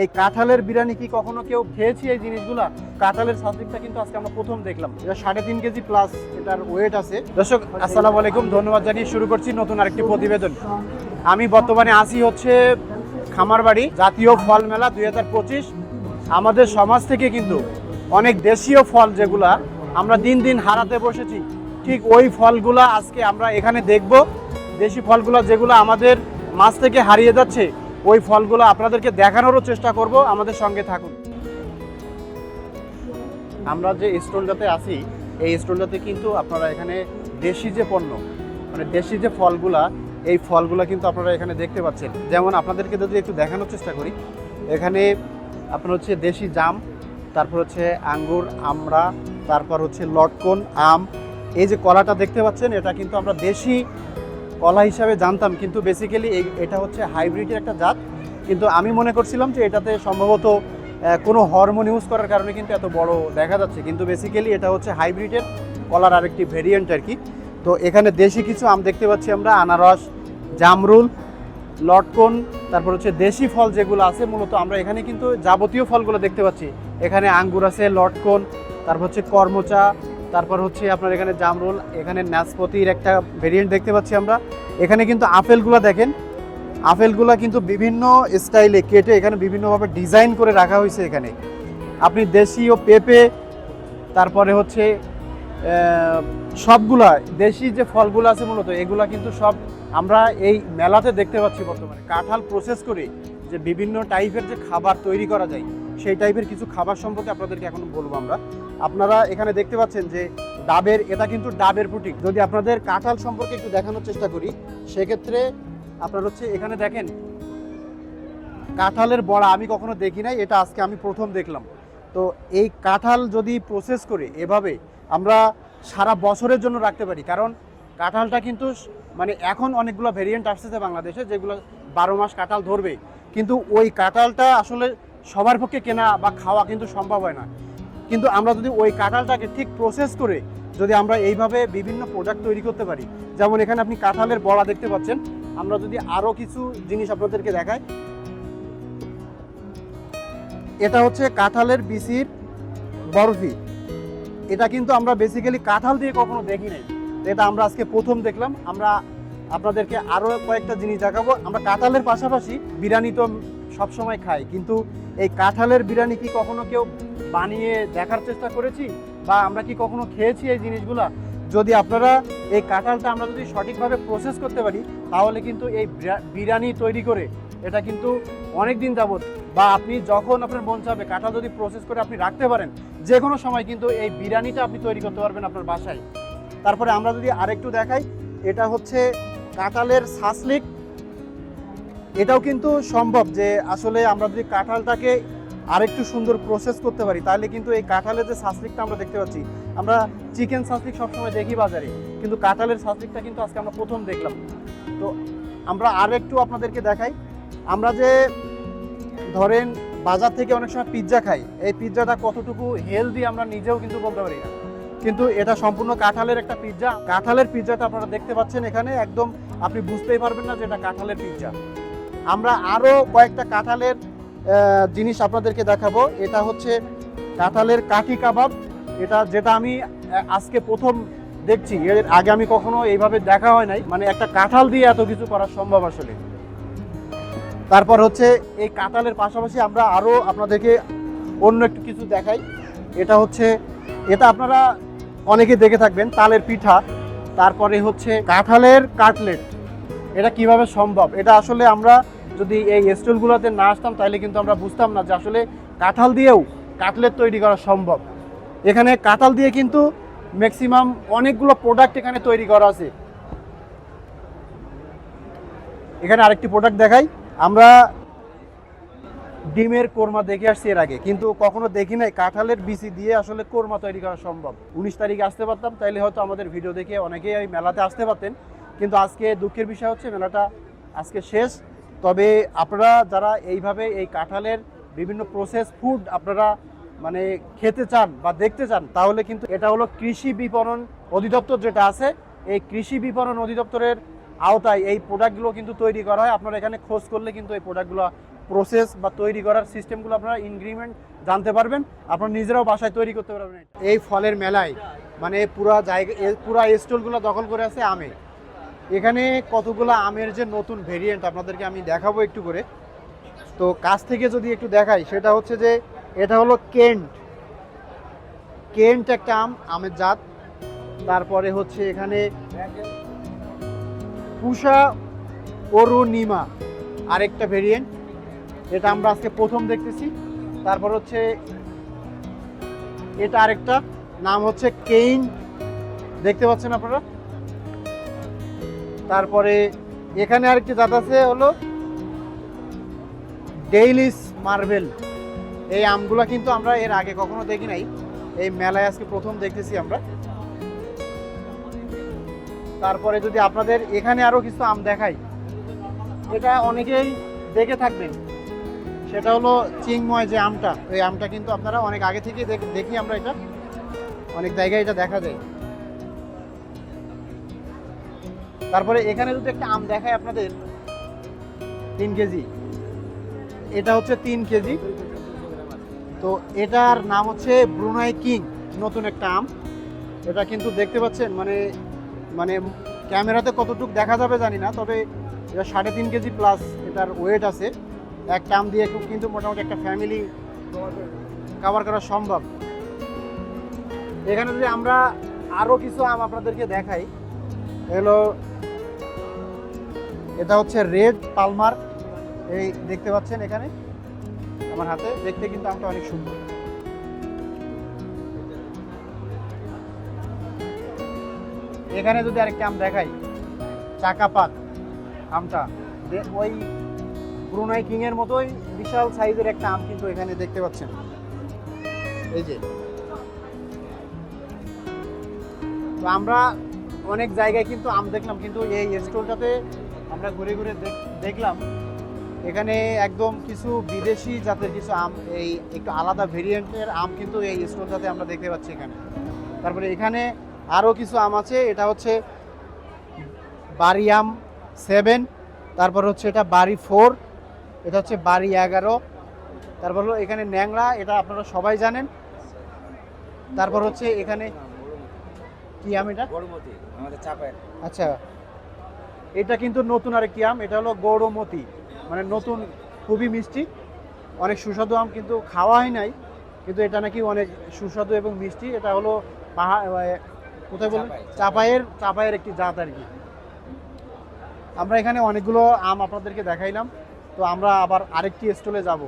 এই কাঁঠালের বিরিয়ানি কি কখনো কেউ খেয়েছি এই জিনিসগুলা? কাঁঠালের সাবজেক্টটা কিন্তু আজকে আমরা প্রথম দেখলাম। এটা সাড়ে তিন কেজি প্লাস এটার ওয়েট আছে। দর্শক, আসসালামু আলাইকুম, ধন্যবাদ জানিয়ে শুরু করছি নতুন আরেকটি প্রতিবেদন। আমি বর্তমানে আসি হচ্ছে খামারবাড়ি জাতীয় ফল মেলা দুই হাজার পঁচিশ। আমাদের সমাজ থেকে কিন্তু অনেক দেশীয় ফল যেগুলা আমরা দিন দিন হারাতে বসেছি। ঠিক ওই ফলগুলা আজকে আমরা এখানে দেখব। দেশি ফলগুলা যেগুলো আমাদের মাছ থেকে হারিয়ে যাচ্ছে ওই ফলগুলো আপনাদেরকে দেখানোরও চেষ্টা করব, আমাদের সঙ্গে থাকুন। আমরা যে স্টলটাতে আছি, এই স্টলটাতে কিন্তু আপনারা এখানে দেশি যে পণ্য মানে দেশি যে ফলগুলা, এই ফলগুলা কিন্তু আপনারা এখানে দেখতে পাচ্ছেন। যেমন আপনাদেরকে যদি একটু দেখানোর চেষ্টা করি, এখানে আপনার হচ্ছে দেশি জাম, তারপর হচ্ছে আঙ্গুর আমরা তারপর হচ্ছে লটকন, আম, এই যে কলাটা দেখতে পাচ্ছেন, এটা কিন্তু আমরা দেশি কলা হিসাবে জানতাম, কিন্তু বেসিক্যালি এটা হচ্ছে হাইব্রিডের একটা জাত। কিন্তু আমি মনে করছিলাম যে এটাতে সম্ভবত কোনো হরমোন ইউজ করার কারণে কিন্তু এত বড় দেখা যাচ্ছে। কিন্তু বেসিক্যালি এটা হচ্ছে হাইব্রিডের কলার আরেকটি ভেরিয়েন্ট আর কি। তো এখানে দেশি কিছু আম দেখতে পাচ্ছি আমরা, আনারস, জামরুল, লটকন, তারপর হচ্ছে দেশি ফল যেগুলো আছে, মূলত আমরা এখানে কিন্তু যাবতীয় ফলগুলো দেখতে পাচ্ছি। এখানে আঙ্গুর আছে, লটকন, তারপর হচ্ছে কর্মচা তারপর হচ্ছে আপনার এখানে জামরুল, এখানে নাশপাতির একটা ভেরিয়েন্ট দেখতে পাচ্ছি আমরা। এখানে কিন্তু আপেলগুলো দেখেন। আপেলগুলো কিন্তু বিভিন্ন স্টাইলে কেটে এখানে বিভিন্নভাবে ডিজাইন করে রাখা হয়েছে এখানে। আপনি দেশি ও পেঁপে, তারপরে হচ্ছে সবগুলা, দেশি যে ফলগুলো আছে মূলত, এগুলা কিন্তু সব আমরা এই মেলাতে দেখতে পাচ্ছি বর্তমানে। কাঁঠাল প্রসেস করে যে বিভিন্ন টাইপের যে খাবার তৈরি করা যায় সেই টাইপের কিছু খাবার সম্পর্কে আপনাদেরকে এখন বলব আমরা। আপনারা এখানে দেখতে পাচ্ছেন যে ডাবের, এটা কিন্তু ডাবের পুটিং যদি আপনাদের কাঁঠাল সম্পর্কে একটু দেখানোর চেষ্টা করি, সেক্ষেত্রে আপনার হচ্ছে এখানে দেখেন, কাঁঠালের বড়া আমি কখনো দেখি নাই, এটা আজকে আমি প্রথম দেখলাম। তো এই কাঁঠাল যদি প্রসেস করে এভাবে আমরা সারা বছরের জন্য রাখতে পারি, কারণ কাঁঠালটা কিন্তু মানে এখন অনেকগুলো ভেরিয়েন্ট আসতেছে বাংলাদেশে, যেগুলো বারো মাস কাঁঠাল ধরবে। কিন্তু ওই কাঁঠালটা আসলে সবার পক্ষে কেনা বা খাওয়া কিন্তু সম্ভব হয় না। কিন্তু আমরা যদি ওই কাঁঠালটাকে ঠিক প্রসেস করে যদি আমরা এইভাবে বিভিন্ন প্রোডাক্ট তৈরি করতে পারি, যেমন এখানে আপনি কাঁঠালের বড়া দেখতে পাচ্ছেন, আমরা যদি আরও কিছু জিনিস আপনাদেরকে দেখাই। এটা হচ্ছে কাঁঠালের বিসির বরফি। এটা কিন্তু আমরা বেসিক্যালি কাঁঠাল দিয়ে কখনো দেখি নাই। এটা আমরা আজকে প্রথম দেখলাম। আমরা আপনাদেরকে আরও কয়েকটা জিনিস দেখাবো। আমরা কাঁঠালের পাশাপাশি বিরিয়ানি তো সবসময় খাই। কিন্তু এই কাঁঠালের বিরিয়ানি কি কখনো কেউ বানিয়ে দেখার চেষ্টা করেছি? বা আমরা কি কখনো খেয়েছি এই জিনিসগুলা? যদি আপনারা এই কাঁঠালটা আমরা যদি সঠিকভাবে প্রসেস করতে পারি, তাহলে কিন্তু এই বিরিয়ানি তৈরি করে এটা কিন্তু অনেক দিন যাবত বা আপনি যখন আপনার মন চাবে কাঁঠাল যদি প্রসেস করে আপনি রাখতে পারেন যে কোনো সময় কিন্তু এই বিরিয়ানিটা আপনি তৈরি করতে পারবেন আপনার বাসায়। তারপরে আমরা যদি আরেকটু দেখাই, এটা হচ্ছে কাঁঠালের সাসলিক এটাও কিন্তু সম্ভব যে আসলে আমরা যদি কাঁঠালটাকে আরেকটু সুন্দর প্রসেস করতে পারি, তাহলে কিন্তু এই কাঁঠালের যে সাসলিকটা আমরা দেখতে পাচ্ছি, আমরা চিকেন সাসলিক সবসময় দেখি বাজারে, কিন্তু কাঁঠালের সাসলিকটা কিন্তু আজকে আমরা প্রথম দেখলাম। তো আমরা আর একটু আপনাদেরকে দেখাই, আমরা যে ধরেন বাজার থেকে অনেক সময় পিৎজা খাই, এই পিৎজাটা কতটুকু হেলদি আমরা নিজেও কিন্তু বলতে পারি না। কিন্তু এটা সম্পূর্ণ কাঁঠালের একটা পিৎজা কাঁঠালের পিৎজাটা আপনারা দেখতে পাচ্ছেন এখানে, একদম আপনি বুঝতেই পারবেন না যে এটা কাঁঠালের পিৎজা আমরা আরও কয়েকটা কাঁঠালের জিনিস আপনাদেরকে দেখাবো। এটা হচ্ছে কাঁঠালের কাঠি কাবাব। এটা যেটা আমি আজকে প্রথম দেখছি। এর আগে আমি কখনো এইভাবে দেখা হয় নাই। মানে একটা কাঁঠাল দিয়ে এত কিছু করা সম্ভব আসলে। তারপর হচ্ছে এই কাঁঠালের পাশাপাশি আমরা আরও আপনাদেরকে অন্য একটু কিছু দেখাই। এটা হচ্ছে, এটা আপনারা অনেকে দেখে থাকবেন, তালের পিঠা। তারপরে হচ্ছে কাঁঠালের কাটলেট। এটা কীভাবে সম্ভব? এটা আসলে আমরা যদি এই স্টলগুলোতে না আসতাম, তাহলে কিন্তু আমরা বুঝতাম না যে আসলে কাঁঠাল দিয়েও কাটলেট তৈরি করা সম্ভব। এখানে কাঁঠাল দিয়ে কিন্তু ম্যাক্সিমাম অনেকগুলো প্রোডাক্ট এখানে তৈরি করা আছে। এখানে আরেকটি প্রোডাক্ট দেখাই। আমরা ডিমের কোরমা দেখে আসছি এর আগে, কিন্তু কখনো দেখি নাই কাঁঠালের বিচি দিয়ে আসলে কোরমা তৈরি করা সম্ভব। উনিশ তারিখে আসতে পারতাম, তাইলে হয়তো আমাদের ভিডিও দেখে অনেকেই এই মেলাতে আসতে পারতেন। কিন্তু আজকে দুঃখের বিষয় হচ্ছে, মেলাটা আজকে শেষ। তবে আপনারা যারা এইভাবে এই কাঁঠালের বিভিন্ন প্রসেস ফুড আপনারা মানে খেতে চান বা দেখতে চান, তাহলে কিন্তু এটা হলো কৃষি বিপণন অধিদপ্তর যেটা আছে, এই কৃষি বিপণন অধিদপ্তরের আওতায় এই প্রোডাক্টগুলো কিন্তু তৈরি করা হয়। আপনারা এখানে খোঁজ করলে কিন্তু এই প্রোডাক্টগুলো প্রসেস বা তৈরি করার সিস্টেমগুলো আপনারা ইনগ্রিমেন্ট জানতে পারবেন। আপনারা নিজেরাও বাসায় তৈরি করতে পারবেন। এই ফলের মেলায় মানে পুরা জায়গা পুরা স্টলগুলো দখল করে আছে আমে। এখানে কতগুলো আমের যে নতুন ভেরিয়েন্ট আপনাদেরকে আমি দেখাবো একটু করে। তো কাছ থেকে যদি একটু দেখাই, সেটা হচ্ছে যে এটা হলো কেন্ট। কেন্ট একটা আম, আমের জাত। তারপরে হচ্ছে এখানে পুষা অরুণিমা আরেকটা ভেরিয়েন্ট এটা আমরা আজকে প্রথম দেখতেছি। তারপর হচ্ছে এটা আরেকটা, নাম হচ্ছে কেইন। দেখতে পাচ্ছেন আপনারা? তারপরে এখানে আরেকটি জাত আছে, হলো ডেইলিস মার্বেল। এই আমগুলা কিন্তু আমরা এর আগে কখনো দেখি নাই। এই মেলায় আজকে প্রথম দেখতেছি আমরা। তারপরে যদি আপনাদের এখানে আরও কিছু আম দেখাই এটা অনেকেই দেখে থাকবেন, সেটা হলো চিংময় যে আমটা। ওই আমটা কিন্তু আপনারা অনেক আগে থেকে দেখি আমরা এটা। অনেক জায়গায় এটা দেখা যায়। তারপরে এখানে যদি একটা আম দেখায় আপনাদের, তিন কেজি। এটা হচ্ছে তিন কেজি। তো এটার নাম হচ্ছে ব্রুনাই কিং, নতুন একটা আম। এটা কিন্তু দেখতে পাচ্ছেন মানে মানে ক্যামেরাতে কতটুকু দেখা যাবে জানি না, তবে এটা সাড়ে তিন কেজি প্লাস এটার ওয়েট আছে। একটা আম দিয়ে কিন্তু মোটামুটি একটা ফ্যামিলি কাভার করা সম্ভব। এখানে যদি আমরা আরও কিছু আম আপনাদেরকে দেখাই এগুলো এটা হচ্ছে রেড পালমার। এই দেখতে পাচ্ছেন এখানে? আমার হাতে। দেখতে কিন্তু আমটা অনেক সুন্দর। এখানে যদি আরেকটা আম দেখাই, চাকা পাক আমটা। ওই ব্রুনাই কিং এর মতোই বিশাল সাইজের একটা আম কিন্তু এখানে দেখতে পাচ্ছেন। এই যে। তো আমরা অনেক জায়গায় কিন্তু আম দেখলাম, কিন্তু এই স্টোরটাতে আমরা ঘুরে ঘুরে দেখ- দেখলাম এখানে একদম কিছু বিদেশি জাতের কিছু আম এই একটু আলাদা ভেরিয়েন্টের আম কিন্তু এই স্টোরটাতে আমরা দেখতে পাচ্ছি এখানে। তারপরে এখানে আরও কিছু আম আছে এটা হচ্ছে বাড়ি আম সেভেন তারপর হচ্ছে এটা বাড়ি ফোর এটা হচ্ছে বাড়ি এগারো তারপর হলো এখানে ন্যাংরা এটা আপনারা সবাই জানেন। তারপর হচ্ছে এখানে কি আম এটা? আচ্ছা এটা কিন্তু নতুন আরেকটি আম এটা হলো গৌরমতি মানে নতুন খুবই মিষ্টি। অনেক সুস্বাদু আম কিন্তু খাওয়া হয় নাই কিন্তু এটা নাকি অনেক সুস্বাদু এবং মিষ্টি। এটা হলো পাহাড় কোথায় বলুন চাপাইয়ের চাপায়ের চাপায়ের একটি জাত আর কি। আমরা এখানে অনেকগুলো আম আপনাদেরকে দেখাইলাম। তো আমরা আবার আরেকটি স্টলে যাব।